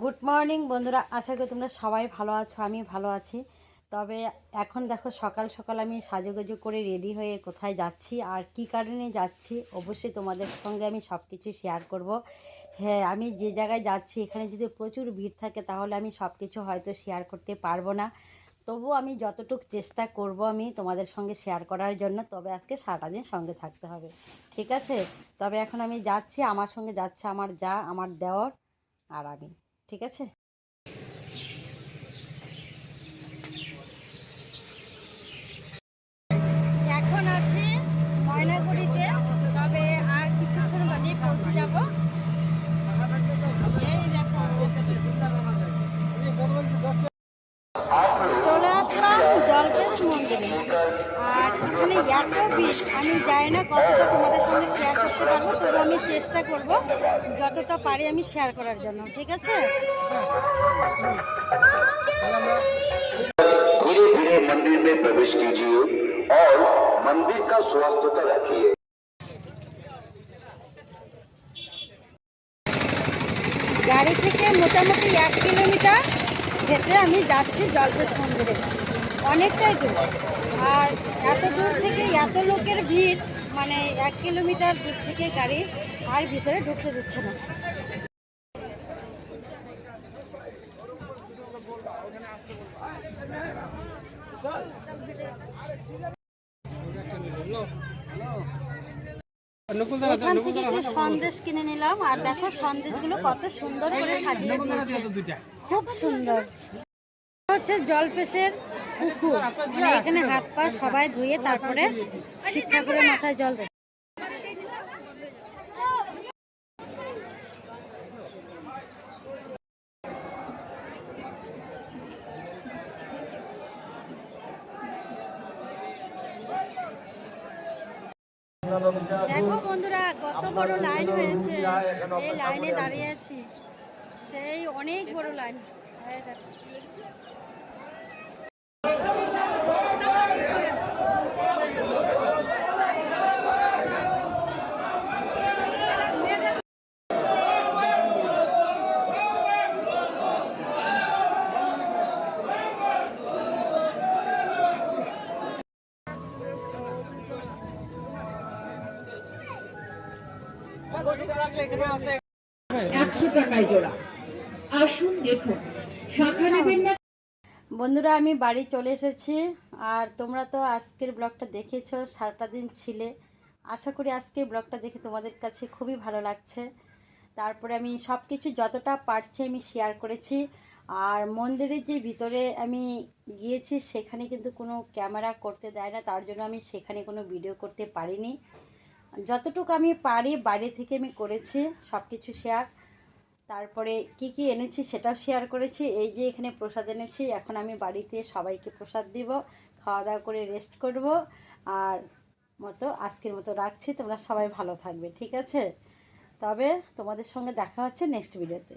Good morning বন্ধুরা। আশা করি তোমরা সবাই ভালো আছো আমি ভালো আছি। তবে এখন দেখো, সকাল সকাল আমি সাজুগুজু করে রেডি হয়ে কোথায় যাচ্ছি আর কি কারণে যাচ্ছি, অবশ্যই তোমাদের সঙ্গে আমি সব কিছু শেয়ার করব। হ্যাঁ আমি যে জায়গায় যাচ্ছি, এখানে যদি প্রচুর ভিড় থাকে, তাহলে আমি সব কিছু হয়তো শেয়ার করতে পারব না। তবু আমি যতটুকু চেষ্টা করব আমি তোমাদের সঙ্গে শেয়ার করার জন্য, তবে আজকে সারাটা দিন সঙ্গে থাকতে হবে। ঠিক আছে? তবে এখন আমি যাচ্ছি, আমার সঙ্গে যাচ্ছে আমার যা, আমার দেওয়ার আর আমি। ঠিক আছে এখন আছি ময়নাগুড়িতে তবে আর কিছুক্ষণ বাদে পৌঁছে যাব এই দেখো চলে আসলাম জলপেশ মন্দিরে আর এখানে এত ভিড় আমি জানি না কতটা তোমাদের সঙ্গে শেয়ার করতে পারবো তবে আমি চেষ্টা করব যতটা পারি আমি শেয়ার করার জন্য ঠিক আছে धीरे धीरे मंदिर में प्रवेश कीजिए और मंदिर का स्वास्थ्य रखिए গাড়ি থেকে মোটামুটি এক কিলোমিটার হেঁটে আমি যাচ্ছি জলপেশ মন্দিরে। অনেকটাই দূর। আর এত দূর থেকে এত লোকের ভিড় মানে এক কিলোমিটার দূর থেকে গাড়ি আর ভিতরে ঢুকতে দিচ্ছে না। এখান থেকে একটু সন্দেশ কিনে নিলাম আর দেখো সন্দেশগুলো কত সুন্দর করে সাজিয়ে দিয়েছে খুব সুন্দর। হচ্ছে জলপেশের পুকুর মানে এখানে হাত পা সবাই ধুয়ে তারপরে শিক্ষা করে মাথায় জল দেয় দেখো বন্ধুরা কত বড় লাইন হয়েছে। এই লাইনে দাঁড়িয়ে আছি। সেই অনেক বড় লাইন। দেখো। বন্ধুরা, আমি বাড়ি চলে এসেছি, আর তোমরা তো আজকের ব্লগটা দেখেছ, সারাটা দিন ছিলে। আশা করি আজকের ব্লগটা দেখে তোমাদের কাছে খুবই ভালো লাগছে। তারপরে আমি সব কিছু যতটা পারছি আমি শেয়ার করেছি। আর মন্দিরের যে ভিতরে আমি গিয়েছি, সেখানে কিন্তু কোনো ক্যামেরা করতে দেয় না, তার জন্য আমি সেখানে কোনো ভিডিও করতে পারিনি। যতটুকু আমি পারি বাড়ি থেকে আমি করেছি সব কিছু শেয়ার তারপরে কি কি এনেছি সেটাও শেয়ার করেছি। এই যে এখানে প্রসাদ এনেছি, এখন আমি বাড়িতে সবাইকে প্রসাদ দিব, খাওয়া দাওয়া করে রেস্ট করব। আর মতো আজকের মতো রাখছি, তোমরা সবাই ভালো থাকবে, ঠিক আছে? তবে তোমাদের সঙ্গে দেখা হচ্ছে নেক্সট ভিডিওতে